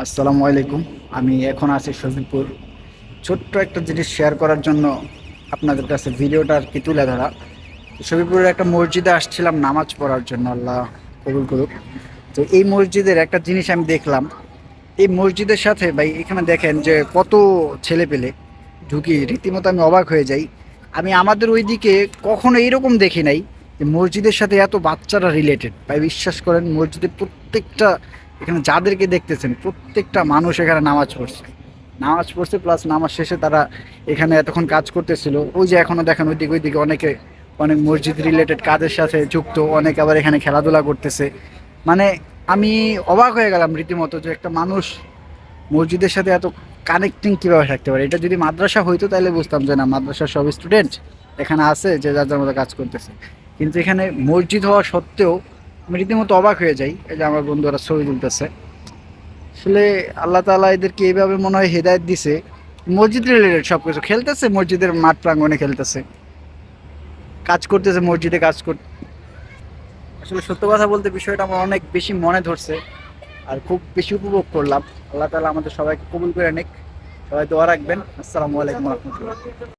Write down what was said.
আসসালামু আলাইকুম। আমি এখন আছি শফিপুর ছোট্ট একটা জিনিস শেয়ার করার জন্য আপনাদের কাছে ভিডিওটা আর কি তুলে ধরা। শফিপুরের একটা মসজিদে আসছিলাম নামাজ পড়ার জন্য, আল্লাহ কবুল করুক। তো এই মসজিদের একটা জিনিস আমি দেখলাম। এই মসজিদের সাথে ভাই, এখানে দেখেন যে কত ছেলে পেলে ঢুকি, রীতিমতো আমি অবাক হয়ে যাই। আমি আমাদের ওইদিকে কখনো এইরকম দেখি নাই যে মসজিদের সাথে এত বাচ্চারা রিলেটেড ভাই, বিশ্বাস করেন, মসজিদের প্রত্যেকটা এখানে যাদেরকে দেখতেছেন, প্রত্যেকটা মানুষ এখানে নামাজ পড়ছে। নামাজ পড়ছে প্লাস নামাজ শেষে তারা এখানে এতক্ষণ কাজ করতেছিল। ওই যে এখনও দেখেন ওইদিকে ওইদিকে অনেকে, অনেক মসজিদ রিলেটেড কাজের সাথে যুক্ত, অনেকে আবার এখানে খেলাধুলা করতেছে। মানে আমি অবাক হয়ে গেলাম রীতিমতো যে একটা মানুষ মসজিদের সাথে এত কানেক্টিং কীভাবে থাকতে পারে? এটা যদি মাদ্রাসা হইতো তাহলে বুঝতাম যে না, মাদ্রাসার সব স্টুডেন্ট এখানে আছে যে যার যার মতো কাজ করতেছে। কিন্তু এখানে মসজিদ হওয়া সত্ত্বেও আমি রীতিমতো অবাক হয়ে যাই, এই যে আমার বন্ধুরা ছবি তুলতেছে। আসলে আল্লাহ তালা এদেরকে এইভাবে মনে হয় হেদায়ত দিছে। মসজিদ রিলেটেড সব কিছু খেলতেছে, মসজিদের মাঠ প্রাঙ্গণে খেলতেছে। কাজ করতেছে, মসজিদে কাজ কর আসলে সত্য কথা বলতে বিষয়টা আমার অনেক বেশি মনে ধরছে আর খুব বেশি উপভোগ করলাম। আল্লাহ তালা আমাদের সবাইকে কবুল করে নিক। সবাই দোয়া রাখবেন। আসসালামু আলাইকুম রহমতুল্লাহ।